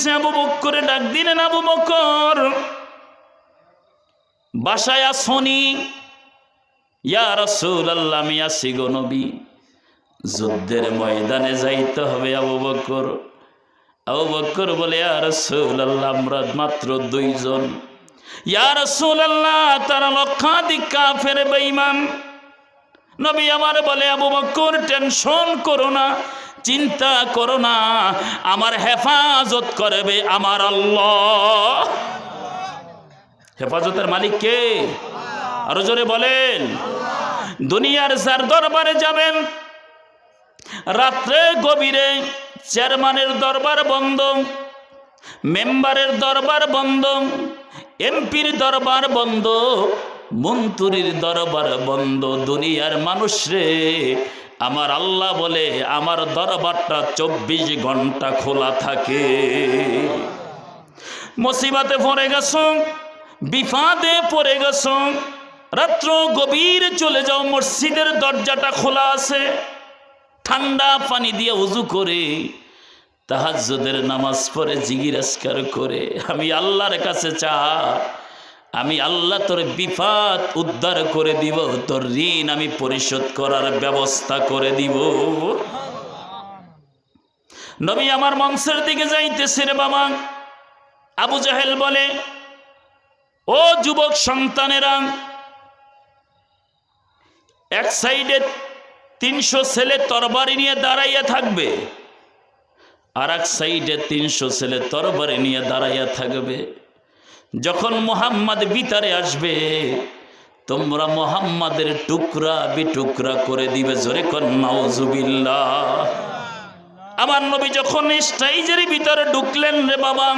গেছে আবু বক্করে, ডাক দিলেন আবু বক্কর। বাসায় আসনি। ইয়া রসুল আমি আসি গো নবী। যুদ্ধের ময়দানে যাইতে হবে আবু বক্কর। আবু বক্কর বলে, ইয়া রসুল আমরা মাত্র দুইজন। ইয়া রসুল আল্লাহ তারা লক্ষাধিক কাফের, বেঈমান। নবী আমার বলে, আবু বক্কর, টেনশন করো না। চিন্তা করো না, আমার হেফাজত করবে আমার আল্লাহ। হেফাজতের মালিক কে? আরও জোরে বলেন। দুনিয়ার যার দরবারে যাবেন, রাত্রে গভীরে চেয়ারম্যানের দরবার বন্ধ, মেম্বারের দরবার বন্ধ, এমপির দরবার বন্ধ, মন্ত্রীর দরবার বন্ধ। দুনিয়ার মানুষ রে আমার আল্লাহ বলে, আমার দরবারটা চব্বিশ ঘণ্টা খোলা থাকে। মুসিবাতে পড়ে গেছ? বিফাদে পড়ে গেছ? রাত্র গভীর চলে যাও, মসজিদের দরজাটা খোলা আছে। ঠান্ডা পানি দিয়ে উজু করে, তাহাজ্জুদের নামাজ পড়ে জিগিরাস্কার করে। আমি আল্লাহর কাছে চা আমি আল্লাহ তোর বিপদ উদ্ধার করে দিব, তোর ঋণ আমি পরিশোধ করার ব্যবস্থা করে দিব। নবী আমার মঞ্চের দিকে যাইতেছে রে বাবা। আবু জাহেল বলে, ও যুবক সন্তানেরা, এক সাইডে তিনশো ছেলে তরবারি নিয়ে দাঁড়াইয়া থাকবে আর এক সাইডে তিনশো ছেলে তরবারি নিয়ে দাঁড়াইয়া থাকবে। যখন মোহাম্মদ বিতারে আসবে, তোমরা মোহাম্মদের টুকরা বিটুকরা করে দিবে। জোরে কন্যাউজুবিল্লা আমার নবী যখন স্টাইজের ভিতরে ঢুকলেন রে বাবা,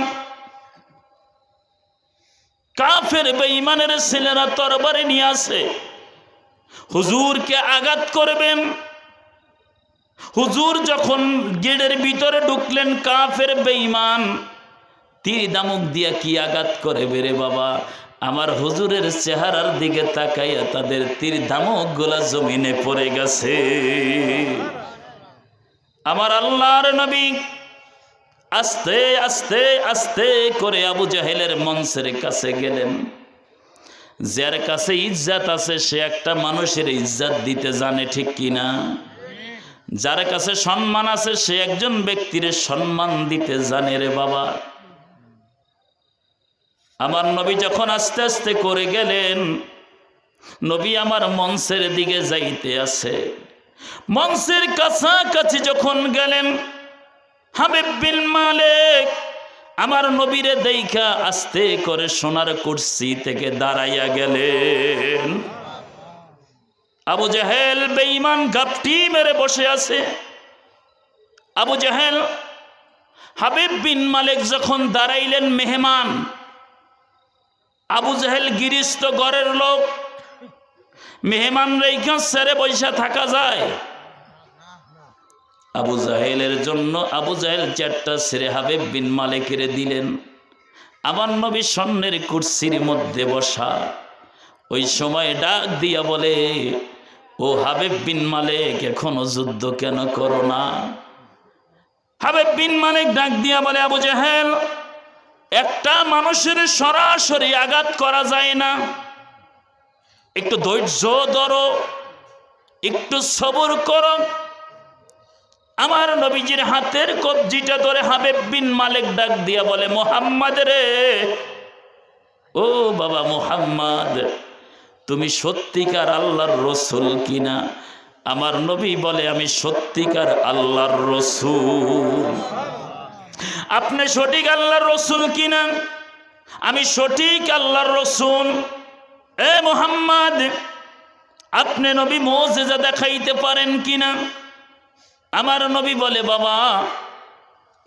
কাফের বেঈমানের ছেলেরা তরবারি নিয়ে আসে। হুজুরকে আঘাত করবেন। হুজুর যখন গেটের ভিতরে ঢুকলেন, কাফের বেঈমান তীর দামুক দিয়া কি আঘাত করে বেরে বাবা? আমার হুজুরের চেহারার দিকে তাকাইয়া তাদের তীর দামক গোলা জমিনে পড়ে গেছে। আমার আল্লাহর নবী আস্তে আস্তে আস্তে করে আবু জাহেলের মঞ্চের কাছে গেলেন। যার কাছে ইজ্জাত আছে, সে একটা মানুষের ইজ্জাত দিতে জানে, ঠিক কিনা যার কাছে সম্মান আছে, সে একজন ব্যক্তির সম্মান দিতে জানে রে বাবা। আমার নবী যখন আস্তে আস্তে করে গেলেন, নবী আমার মঞ্চের দিকে যাইতে আছে মঞ্চের কাছাকাছি যখন গেলেন, হাবিব বিন মালিক আমার নবীরে দেখা আস্তে করে সোনার কুর্সি থেকে দাঁড়াইয়া গেলেন। আবু জাহেল বেঈমান গাপটি মেরে বসে আছে। আবু জাহেল, হাবিব বিন মালিক যখন দাঁড়াইলেন মেহমান আবু জাহেল গিরিস্ত গড়ের লোক। মেহমান রেখা সেরে বৈশা থাকা যায়। আবু জাহেলের জন্য আবু জাহেল চারটা সেরে হাবিব বিন মালিকের দিলেন। আমার নবী স্বর্ণের কুর্সির মধ্যে বসা। ওই সময় ডাক দিয়া বলে, ও হাবিব বিন মালিক, এখনও যুদ্ধ কেন করো না? হাবিব বিন মালিক ডাক দিয়া বলে, আবু জাহেল একটা মানুষের সরাসরি আঘাত করা যায় না। একটু ধৈর্য ধরো, একটু সবর করো। আমার নবীজির হাতের কবজিটা ধরে হাবিব বিন মালিক ডাক দিয়া বলে, মোহাম্মদ রে, ও বাবা মোহাম্মদ, তুমি সত্যিকার আল্লাহর রসুল কিনা? আমার নবী বলে, আমি সত্যিকার আল্লাহর রসুল। আপনি সঠিক আল্লাহর রসুল কিনা? আমি সঠিক আল্লাহর রসুল। এ মোহাম্মদ, আপনি নবী মোজেজা দেখাইতে পারেন কিনা? আমার নবী বলে, বাবা,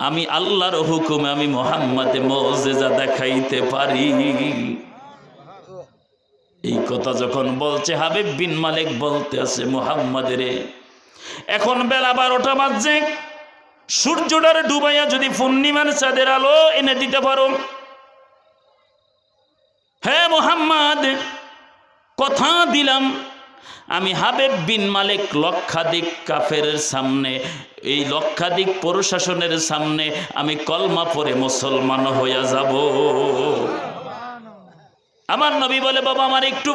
আমি আল্লাহর হুকুমে আমি মোহাম্মদে মোজেজা দেখাইতে পারি। এই কথা যখন বলছে, হাবিব বিন মালিক বলতে আছে মোহাম্মদের এখন বেলা বারোটা বাজছে। সূর্যটার ডুবাইয়া যদি পূর্ণিমার চাঁদের আলো এনে দিতে পারো। হ্যাঁ মোহাম্মদ, কথা দিলাম, আমি হাবেব বিন মালিক লক্ষাধিক কাফের সামনে, এই লক্ষাধিক প্রশাসনের সামনে আমি কলমা পরে মুসলমান হইয়া যাব। আমার নবী বলে, বাবা, আমার একটু